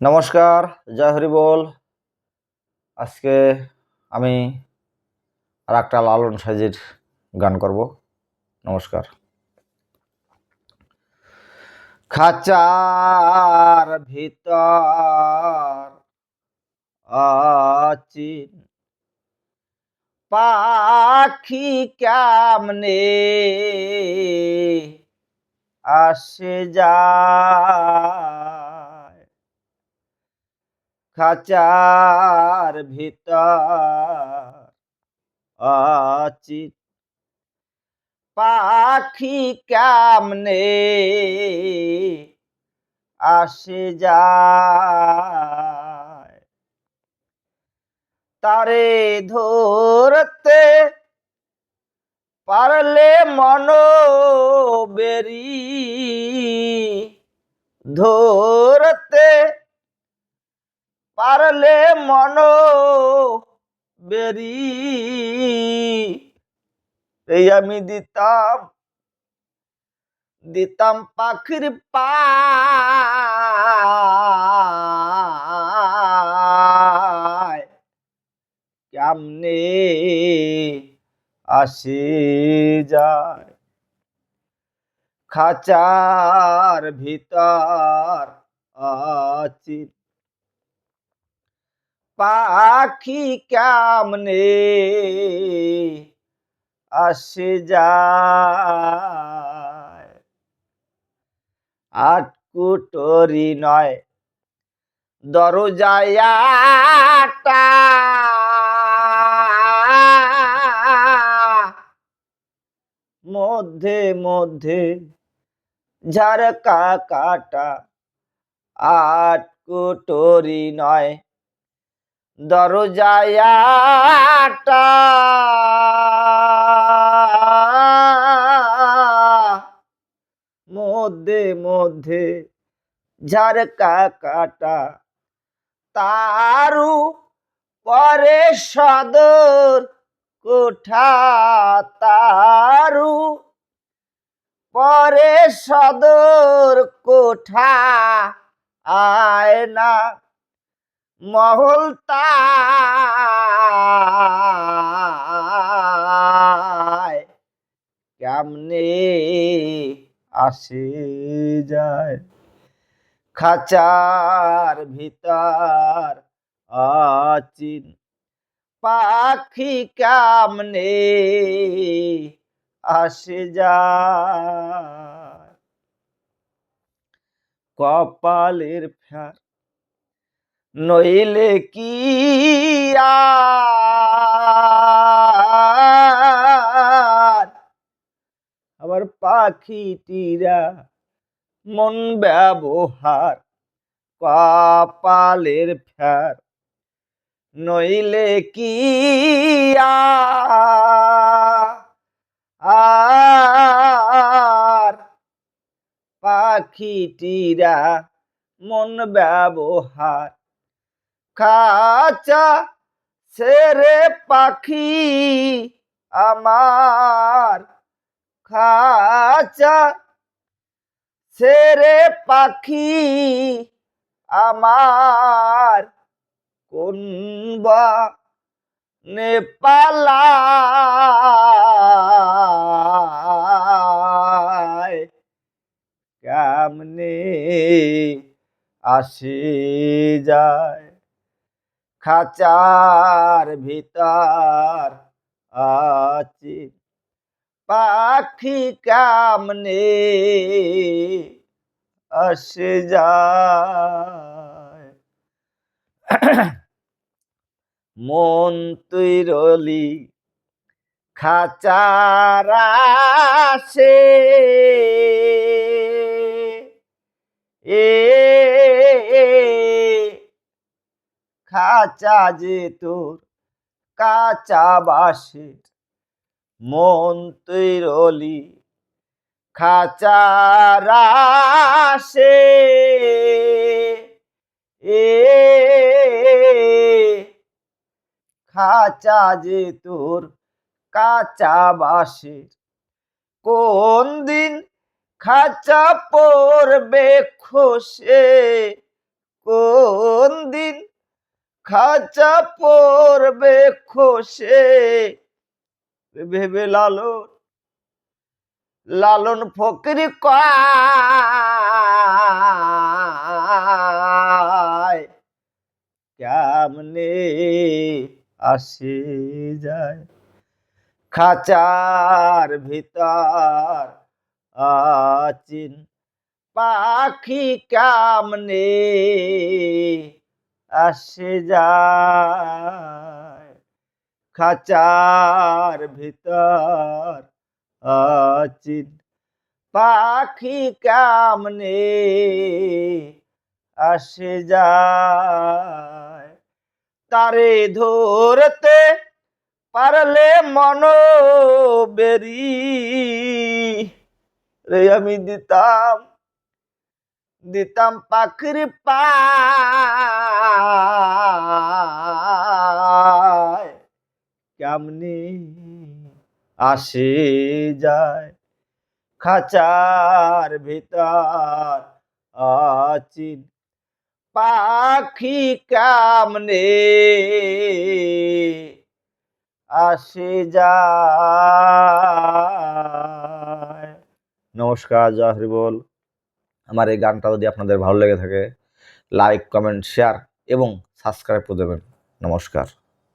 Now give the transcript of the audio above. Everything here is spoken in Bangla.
নমস্কার, জয় হরি বল। আজকে আমি আর একটা লালন সাজির গান করব। নমস্কার। খাঁচার ভিতর আছি পাখি কেমনে আসে যায়? খাঁচার ভিতর আছি। পাখি কেমনে আসে যায়? তারে ধরতে পারলে মন বেরি। ধরতে পারলে মন বেরি। এই আমি দিতাম দিতাম পাখির পায়। কেমনে আসে যায়? খাঁচার ভিতর আছি পাখি কেমনে আসে যায়? আট কুটরি নয় দরজায়াটা মধ্যে মধ্যে ঝারকা কাটা। আট কুটরি নয় দরজায়াটা মধ্যে মধ্যে ঝারকা কাটা। তারু পরে সদর কোঠা। তারু পরে সদর কোঠা। আয়না মহল কেমনে আসে যায়? খাঁচার ভিতর আচিন পাখি কেমনে আসে যায়? কপালের ফ্যার নইলে কি আবার পাখিটিরা মন ব্যবহার কপালের ফ্যার নইলে কি আর? পাখিটিরা মন ব্যবহার খাঁচা সেরে পাখি আমার। খাঁচা সেরে পাখি আমার। কোন নেপালা কেমনে আসে যায়? খাঁচার ভিতর আছে। পাখি কেমনে আসে যায়। মন তুই রলি খাঁচার আসে। এ খাঁচা যে তোর কাঁচা বাসের মন তুই রলি এ খাঁচা যে তোর কাঁচা বাঁশের কোন দিন খাঁচা পড়বে খসে? কোন দিন খাঁচা পড়বে খসে। ভেবে লালন লালন ফকির কেমনে আসে যায়। খাঁচার ভিতর আচিন পাখি কেমনে আসে যায়। খাঁচার ভিতর আচিন পাখি কেমনে আসে যায়? তারে ধরতে পারলে মন বেরি রে আমি দিতাম দিতাম পাখির পায় কেমনি আসে যায়। খাঁচার ভিতর আচিন পাখি কেমনে আসে যায়। নমস্কার, জয় বল আমার এই গানটা যদি আপনাদের ভালো লেগে থাকে, লাইক, কমেন্ট, শেয়ার এবং সাবস্ক্রাইব করে দেবেন। নমস্কার।